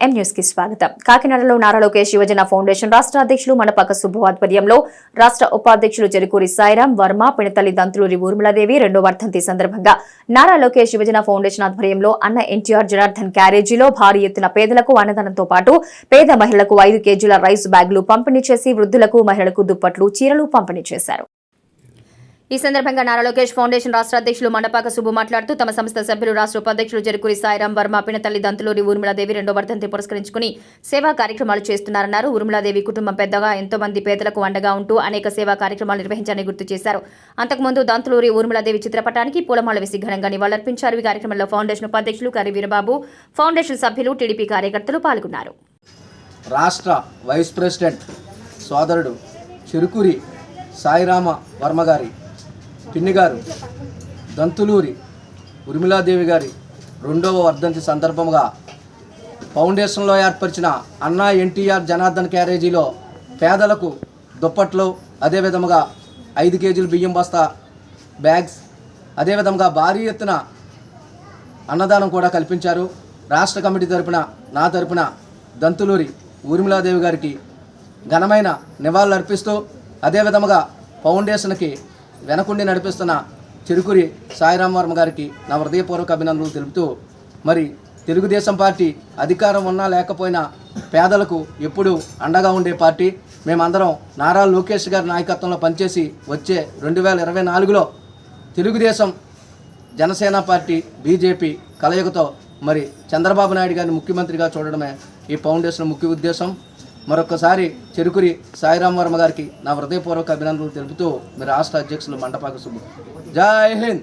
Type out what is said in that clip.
ఎం న్యూస్కి స్వాగతం. కాకినాడలో నారా లోకేష్ యువజన ఫౌండేషన్ రాష్ట్ర అధ్యక్షులు మనపక్క సుబ్బు ఆధ్వర్యంలో రాష్ట్ర ఉపాధ్యక్షులు చెరుకూరి సాయిరాం వర్మ పిణతల్లి దంతులూరి ఊర్మిళాదేవి రెండో వర్ధంతి సందర్భంగా నారా లోకేష్ యువజన ఫౌండేషన్ ఆధ్వర్యంలో అన్న ఎన్టీఆర్ జనార్దన్ క్యారేజీలో భారీ ఎత్తున పేదలకు అన్నదానంతో పాటు పేద మహిళలకు ఐదు కేజీల రైస్ బ్యాగులు పంపిణీ చేసి వృద్ధులకు మహిళలకు దుప్పట్లు చీరలు పంపిణీ చేశారు. ఈ సందర్భంగా నారా లోకేష్ ఫౌండేషన్ రాష్ట్ర అధ్యక్షులు మండపాక సుబ్బు మాట్లాడుతూ తమ సంస్థ సభ్యులు రాష్ట్ర ఉపాధ్యక్షులు జరుకురి సాయిరాం వర్మ పినతల్లి దంతులూరి ఊర్మిళాదేవి రెండో వర్ధంతి పురస్కరించుకుని సేవా కార్యక్రమాలు చేస్తున్నారన్నారు. ఊర్మిళాదేవి కుటుంబం పెద్దగా ఎంతో మంది పేదలకు అండగా ఉంటూ అనేక సేవా కార్యక్రమాలు నిర్వహించారని గుర్తు చేశారు. అంతకుముందు దంతులూరి ఊర్మిళాదేవి చిత్రపటానికి పూలమాల వేసి ఘనంగా నివాళులర్పించారు. ఈ కార్యక్రమంలో ఫౌండేషన్ ఉపాధ్యక్షులు కరి వీరబాబు ఫౌండేషన్ సభ్యులు టీడీపీ కార్యకర్తలు పాల్గొన్నారు. రాష్ట్ర వైస్ ప్రెసిడెంట్ సోదరుడు చిరుకురి సాయిరామ వర్మ గారి పిన్ని గారు దంతులూరి ఉర్మిలాదేవి గారి రెండవ వర్ధంతి సందర్భంగా ఫౌండేషన్లో ఏర్పరిచిన అన్నా ఎన్టీఆర్ జనార్దన్ క్యారేజీలో పేదలకు దుప్పట్లు అదేవిధముగా ఐదు కేజీలు బియ్యం బస్తా బ్యాగ్స్ అదేవిధంగా భారీ ఎత్తున అన్నదానం కూడా కల్పించారు. రాష్ట్ర కమిటీ తరపున నా తరపున దంతులూరి ఊర్మిళాదేవి గారికి ఘనమైన నివాళులు అర్పిస్తూ అదేవిధముగా ఫౌండేషన్కి వెనకుండి నడిపిస్తున్న చిరుకురి సాయిరామవర్మ గారికి నా హృదయపూర్వక అభినందనలు తెలుపుతూ మరి తెలుగుదేశం పార్టీ అధికారం ఉన్నా లేకపోయినా పేదలకు ఎప్పుడూ అండగా ఉండే పార్టీ. మేమందరం నారా లోకేష్ గారి నాయకత్వంలో పనిచేసి వచ్చే రెండు వేల ఇరవై నాలుగులో తెలుగుదేశం జనసేన పార్టీ బీజేపీ కలయికతో మరి చంద్రబాబు నాయుడు గారిని ముఖ్యమంత్రిగా చూడడమే ఈ ఫౌండేషన్ ముఖ్య ఉద్దేశం. మరొకసారి చెరుకురి సాయిరాం వర్మ గారికి నా హృదయపూర్వక అభినందనలు తెలుపుతూ మీ రాష్ట్ర అధ్యక్షులు మండపాక సుబ్బు. జై హింద్.